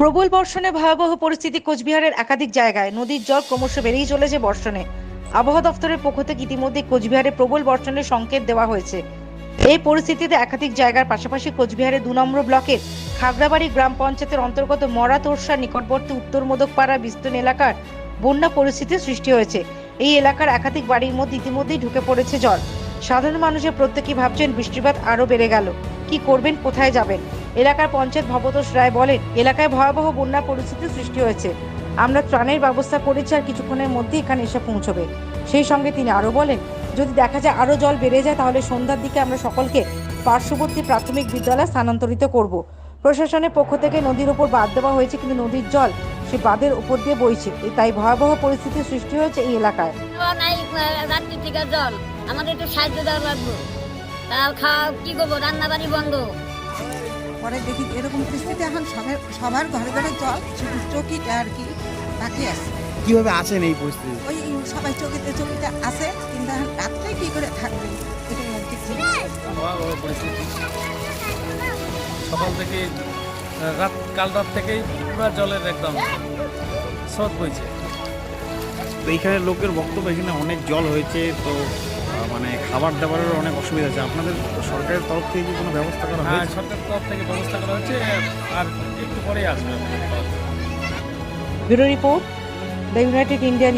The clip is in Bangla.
প্রবল বর্ষণে ভয়াবহ পরিস্থিতি কোচবিহারের একাধিক জায়গায়। নদীর জল ক্রমশ বেড়েই চলেছে বর্ষণে। আবহাওয়া দপ্তরের পক্ষ থেকে ইতিমধ্যে কোচবিহারে প্রবল বর্ষণের সংকেত দেওয়া হয়েছে। এই পরিস্থিতিতে একাধিক জায়গার পাশাপাশি কোচবিহারের দু নম্বর ব্লকের খাগড়াবাড়ি গ্রাম পঞ্চায়েতের অন্তর্গত মরা তোরসার নিকটবর্তী উত্তর মোদকপাড়া বিস্তীর্ণ এলাকার বন্যা পরিস্থিতির সৃষ্টি হয়েছে। এই এলাকার একাধিক বাড়ির মধ্যে ইতিমধ্যেই ঢুকে পড়েছে জল। সাধারণ মানুষের প্রত্যেকেই ভাবছেন বৃষ্টিপাত আরও বেড়ে গেল। কি করবেন, কোথায় যাবেন? এলাকার পঞ্চায়েত ভবতোষ রায় বলেন, এলাকায় ভয়াবহ বন্যা পরিস্থিতি সৃষ্টি হয়েছে। আমরা ত্রাণের ব্যবস্থা করেছি আর কিছুক্ষণের মধ্যে এখানে এসে পৌঁছবে। সেই সঙ্গে তিনি আরও বলেন, যদি দেখা যায় আরও জল বেড়ে যায়, তাহলে সন্ধ্যার দিকে আমরা সকলকে পার্শ্ববর্তী প্রাথমিক বিদ্যালয়ে স্থানান্তরিত করব। প্রশাসনের পক্ষ থেকে নদীর উপর বাঁধ দেওয়া হয়েছে, কিন্তু নদীর জল সে বাঁধের উপর দিয়ে বইছে। তাই ভয়াবহ পরিস্থিতির সৃষ্টি হয়েছে এই এলাকায়। জল আমাদের একটু সাহায্য খাওয়া কি করব? রান্না বাড়ি বন্ধ। পরে দেখি এরকম পরিস্থিতি এখন সবার সবার ঘরে ঘরে জল শুধু চকিতে আর কি বাকি আছে। কীভাবে আছেন এই পরিস্থিতি? ওই সবাই চকিতে চকিতে আছে কিন্তু এখন রাত্রে কি করে থাকবে? এটাই আর কি পরিস্থিতি সকাল থেকে রাত কাল রাত থেকেই পুরো জলের একদম স্রোত বইছে। তো এইখানে লোকের বক্তব্য এখানে অনেক জল হয়েছে তো মানে খাবার দাবারের অনেক অসুবিধা আছে। আপনাদের সরকারের তরফ থেকে কি কোনো ব্যবস্থা করা হ্যাঁ সরকারের সরকার তরফ থেকে ব্যবস্থা করা হচ্ছে আর একটু পরেই আসবে bureau report the United India